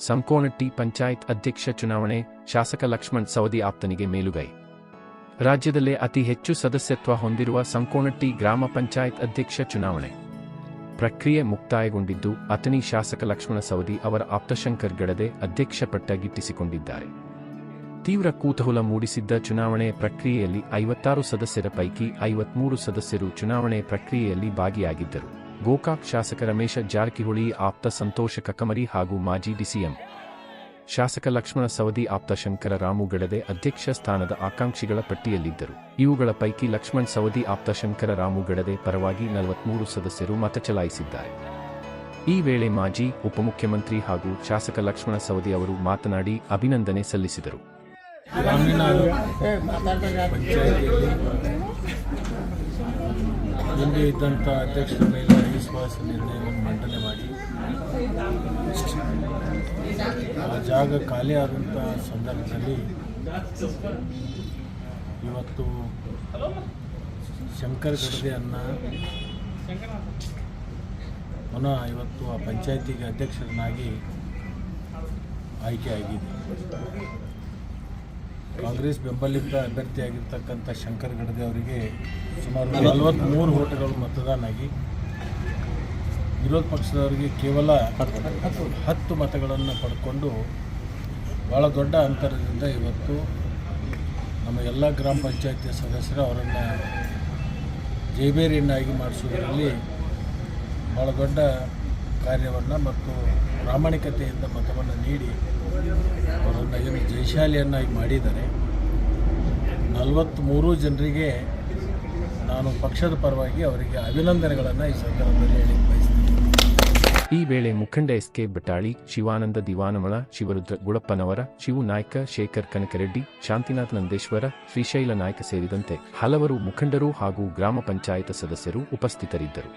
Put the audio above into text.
ಸಂಕೋನಟ್ಟಿ ಪಂಚಾಯತ್ ಅಧ್ಯಕ್ಷ ಚುನಾವಣೆ, ಶಾಸಕ ಲಕ್ಷ್ಮಣ್ ಸವದಿ ಆಪ್ತನಿಗೆ ಮೇಲುಗೈ. ರಾಜ್ಯದಲ್ಲೇ ಅತಿ ಹೆಚ್ಚು ಸದಸ್ಯತ್ವ ಹೊಂದಿರುವ ಸಂಕೋಣಟ್ಟಿ ಗ್ರಾಮ ಪಂಚಾಯತ್ ಅಧ್ಯಕ್ಷ ಚುನಾವಣೆ. ಪ್ರಕ್ರಿಯೆ ಮುಕ್ತಾಯಗೊಂಡಿದ್ದು ಅತನಿ ಶಾಸಕ ಲಕ್ಷ್ಮಣ ಸವದಿ ಅವರ ಆಪ್ತಶಂಕರ್ ಗಡದೆ ಅಧ್ಯಕ್ಷ ಪಟ್ಟ ಗಿಟ್ಟಿಸಿಕೊಂಡಿದ್ದಾರೆ. ತೀವ್ರ ಕುತೂಹಲ ಮೂಡಿಸಿದ್ದ ಚುನಾವಣೆ ಪ್ರಕ್ರಿಯೆಯಲ್ಲಿ ಐವತ್ತಾರು ಸದಸ್ಯರ ಪೈಕಿ ಐವತ್ಮೂರು ಸದಸ್ಯರು ಚುನಾವಣೆ ಪ್ರಕ್ರಿಯೆಯಲ್ಲಿ ಭಾಗಿಯಾಗಿದ್ದರು. ಗೋಕಾಕ್ ಶಾಸಕ ರಮೇಶ ಜಾರಕಿಹೊಳಿ ಆಪ್ತ ಸಂತೋಷ ಕಕಮರಿ ಹಾಗೂ ಮಾಜಿ ಡಿಸಿಎಂ ಶಾಸಕ ಲಕ್ಷ್ಮಣ ಸವದಿ ಆಪ್ತ ಶಂಕರ ರಾಮು ಗಡದೆ ಅಧ್ಯಕ್ಷ ಸ್ಥಾನದ ಆಕಾಂಕ್ಷಿಗಳ ಪಟ್ಟಿಯಲ್ಲಿದ್ದರು. ಇವುಗಳ ಪೈಕಿ ಲಕ್ಷ್ಮಣ್ ಸವದಿ ಆಪ್ತ ಶಂಕರ ರಾಮು ಗಡದೆ ಪರವಾಗಿ ನಲವತ್ಮೂರು ಸದಸ್ಯರು ಮತ ಚಲಾಯಿಸಿದ್ದಾರೆ. ಈ ವೇಳೆ ಮಾಜಿ ಉಪಮುಖ್ಯಮಂತ್ರಿ ಹಾಗೂ ಶಾಸಕ ಲಕ್ಷ್ಮಣ ಸವದಿ ಅವರು ಮಾತನಾಡಿ ಅಭಿನಂದನೆ ಸಲ್ಲಿಸಿದರು. ಹಿಂದೆ ಇದ್ದಂಥ ಅಧ್ಯಕ್ಷರ ಮೇಲೆ ಅವಿಶ್ವಾಸ ನಿರ್ಣಯವನ್ನು ಮಂಡನೆ ಮಾಡಿ. ಆ ಜಾಗ ಖಾಲಿ ಆದಂಥ ಸಂದರ್ಭದಲ್ಲಿ ಇವತ್ತು ಶಂಕರ್ ಗಡದೆಯನ್ನು ಪುನಃ ಇವತ್ತು ಆ ಪಂಚಾಯತಿಗೆ ಅಧ್ಯಕ್ಷರನ್ನಾಗಿ ಆಯ್ಕೆಯಾಗಿದೆ ಕಾಂಗ್ರೆಸ್ ಬೆಂಬಲಿತ ಅಭ್ಯರ್ಥಿಯಾಗಿರ್ತಕ್ಕಂಥ ಶಂಕರ್ ಗಡದೆ ಅವರಿಗೆ ಸುಮಾರು ನಲವತ್ತ್ಮೂರು ಓಟ್ಗಳು ಮತದಾನ ಆಗಿ ವಿರೋಧ ಪಕ್ಷದವರಿಗೆ ಕೇವಲ ಹತ್ತು ಮತಗಳನ್ನು ಪಡ್ಕೊಂಡು ಭಾಳ ದೊಡ್ಡ ಅಂತರದಿಂದ ಇವತ್ತು ನಮ್ಮ ಎಲ್ಲ ಗ್ರಾಮ ಪಂಚಾಯತಿ ಸದಸ್ಯರು ಅವರನ್ನು ಜೈಬೇರಿಯನ್ನಾಗಿ ಮಾಡಿಸೋದ್ರಲ್ಲಿ ಭಾಳ ದೊಡ್ಡ ಕಾರ್ಯವನ್ನು ಮತ್ತು ಪ್ರಾಮಾಣಿಕತೆಯಿಂದ ಮತವನ್ನು ನೀಡಿ ಅವರನ್ನು ಏನು ಜಯಶಾಲಿಯನ್ನಾಗಿ ಮಾಡಿದ್ದಾರೆ. ನಲವತ್ತ್ಮೂರು ಜನರಿಗೆ ನಾನು ಪಕ್ಷದ ಪರವಾಗಿ ಅವರಿಗೆ ಅಭಿನಂದನೆಗಳನ್ನು ಈ ಸಂದರ್ಭದಲ್ಲಿ ಹೇಳಿ ಈ ವೇಳೆ ಮುಖಂಡ ಎಸ್ ಕೆ ಬಟಾಳಿ, ಶಿವಾನಂದ ದಿವಾನಮಳ, ಶಿವರುದ್ರ ಗುಳಪ್ಪನವರ, ಶಿವು ನಾಯ್ಕ, ಶೇಖರ್ ಕನಕರೆಡ್ಡಿ, ಶಾಂತಿನಾಥ್ ನಂದೇಶ್ವರ, ಶ್ರೀಶೈಲ ನಾಯ್ಕ ಸೇರಿದಂತೆ ಹಲವರು ಮುಖಂಡರು ಹಾಗೂ ಗ್ರಾಮ ಪಂಚಾಯತ್ ಸದಸ್ಯರು ಉಪಸ್ಥಿತರಿದ್ದರು.